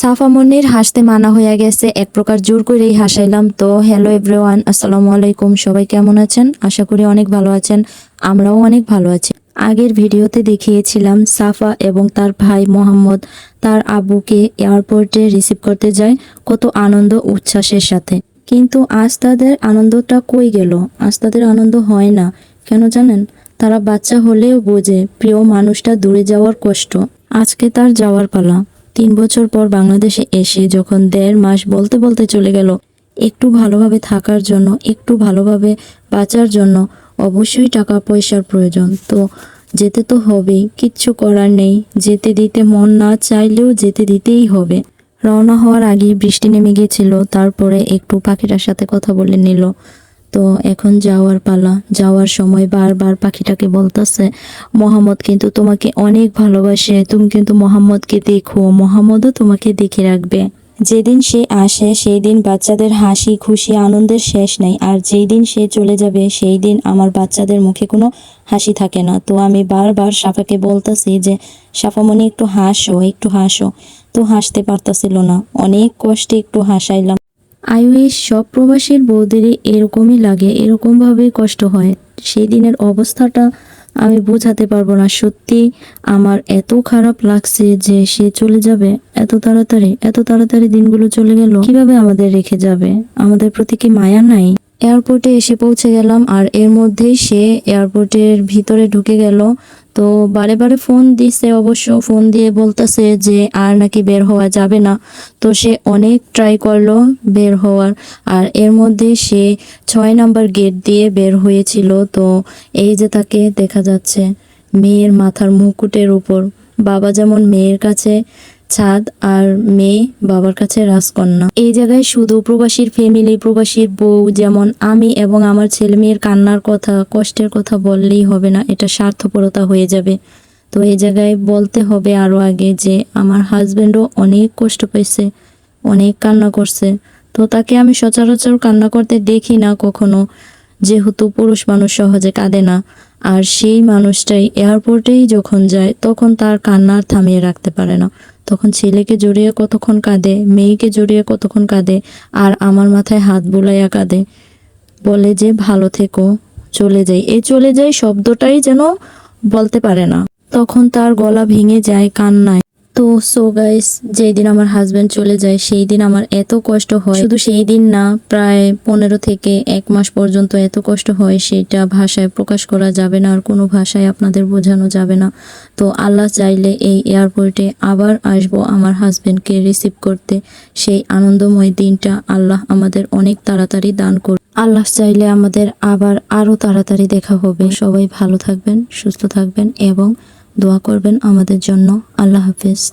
সাফা মনির হাসতে মানা হয়ে গেছে। এক প্রকার জোর করেই হাসাইলাম। তো হ্যালো এভরিওয়ান আসসালামু আলাইকুম। সবাই কেমন আছেন? আশা করি অনেক ভালো আছেন। আমরাও অনেক ভালো আছি। আগের ভিডিওতে দেখিয়েছিলাম সাফা এবং তার ভাই মোহাম্মদ। তার আবুকে এয়ারপোর্টে রিসিভ করতে যায়। কত আনন্দ, উচ্ছ্বাসের সাথে। কিন্তু আজ তাদের আনন্দটা কই গেল? আজ তাদের আনন্দ হয় না। কেন জানেন? তারা বাচ্চা হলেও বোঝে, প্রিয় মানুষটা দূরে যাওয়ার কষ্ট। আজকে তার যাওয়ার পালা। তিন বছর পর বাংলাদেশে এসে যখন দেড় মাস বলতে বলতে চলে গেল, একটু ভালোভাবে থাকার জন্য, একটু ভালোভাবে বাঁচার জন্য অবশ্যই টাকা পয়সার প্রয়োজন। তো যেতে তো হবেই, কিচ্ছু করার নেই। যেতে দিতে মন না চাইলেও যেতে দিতেই হবে। রওনা হওয়ার আগে বৃষ্টি নেমে গিয়েছিল, তারপরে একটু পাখিটার সাথে কথা বলে নিল। তো এখন যাওয়ার পালা, যাওয়ার সময় বারবার পাখিটাকে বলতেছে, মোহাম্মদ কিন্তু তোমাকে অনেক ভালোবাসে, তুমি কিন্তু মোহাম্মদকে দেখো, মোহাম্মদও তোমাকে দেখে রাখবে। যেদিন সে আসে সেই দিন বাচ্চাদের হাসি, খুশি, আনন্দের শেষ নেই। আর যেই দিন সে চলে যাবে সেই দিন আমার বাচ্চাদের মুখে কোনো হাসি থাকে না। তো আমি বারবার সাফাকে বলতেছি যে, সাফামণি, একটু হাসো একটু হাসো। তো হাসতে পারতাছিল না। অনেক কষ্টে একটু হাসাইলাম। আইউএস সব প্রবাসীর বৌদেরই এরকমই লাগে, এরকমভাবেই কষ্ট হয়। সেই দিনের অবস্থাটা আমি বোঝাতে পারব না। সত্যি আমার এত খারাপ লাগছে যে সে চলে যাবে? এত তাড়াতাড়ি এত তাড়াতাড়ি দিনগুলো চলে গেল, কীভাবে আমাদের রেখে যাবে? আমাদের প্রতি কি মায়া নাই? এয়ারপোর্টে এসে পৌঁছে গেলাম আর এর মধ্যেই সে এয়ারপোর্টের ভিতরে ঢুকে গেল। তো বারে বারে ফোন দিছে, অবশ্য ফোন দিয়ে বলতেছে যে আর নাকি বের হওয়া যাবে না। তো সে অনেক ট্রাই করল বের হওয়ার, আর এর মধ্যে সে ছয় নাম্বার গেট দিয়ে বের হয়েছিল। তো এই যে তাকে দেখা যাচ্ছে, মেয়ের মাথার মুকুটের উপর। বাবা যেমন মেয়ের কাছে ছাদ আর মেয়ে বাবার কাছে রাজকন্যা। এই জায়গায় শুধু প্রবাসীর ফ্যামিলি প্রবাসীর বউ, যেমন আমি এবং আমার ছেলে মেয়ের কান্নার কথা, কষ্টের কথা বললেই হবে না, এটা স্বার্থপরতা হয়ে যাবে। তো এই জায়গায় বলতে হবে আরও আগে যে আমার হাজবেন্ডও অনেক কষ্ট পেয়েছে অনেক কান্না করছে। তো তাকে আমি সচরাচর কান্না করতে দেখি না কখনো। যেহেতু পুরুষ মানুষ সহজে কাঁদে না, আর সেই মানুষটাই এয়ারপোর্টেই যখন যায়, তখন তার কান্নার থামিয়ে রাখতে পারে না। তখন ছেলেকে জড়িয়ে কতক্ষণ কাঁদে, মেয়েকে জড়িয়ে কতক্ষণ কাঁদে, আর আমার মাথায় হাত বুলাইয়া কাঁদে। বলে যে, ভালো থেকো, চলে যাই। এই চলে যাই শব্দটাই যেন বলতে পারে না। তখন তার গলা ভেঙে যায় কান্নায়। তো সো গাইস যেই দিন আমার হাজবেন্ড চলে যায় সেই দিন আমার এত কষ্ট হয়। শুধু সেই দিন না, প্রায় পনেরো থেকে এক মাস পর্যন্ত এত কষ্ট হয়, সেটা ভাষায় প্রকাশ করা যাবে না, আর কোনো ভাষায় আপনাদের বোঝানো যাবে না। তো আল্লাহ চাইলে এই এয়ারপোর্টে আবার আসব আমার হাজবেন্ডকে রিসিভ করতে। সেই আনন্দময় দিনটা আল্লাহ আমাদের অনেক তাড়াতাড়ি দান করবে আল্লাহ চাইলে আমাদের আবার আরও তাড়াতাড়ি দেখা হবে। সবাই ভালো থাকবেন, সুস্থ থাকবেন এবং দোয়া করবেন আমাদের জন্য। আল্লাহ হাফেজ।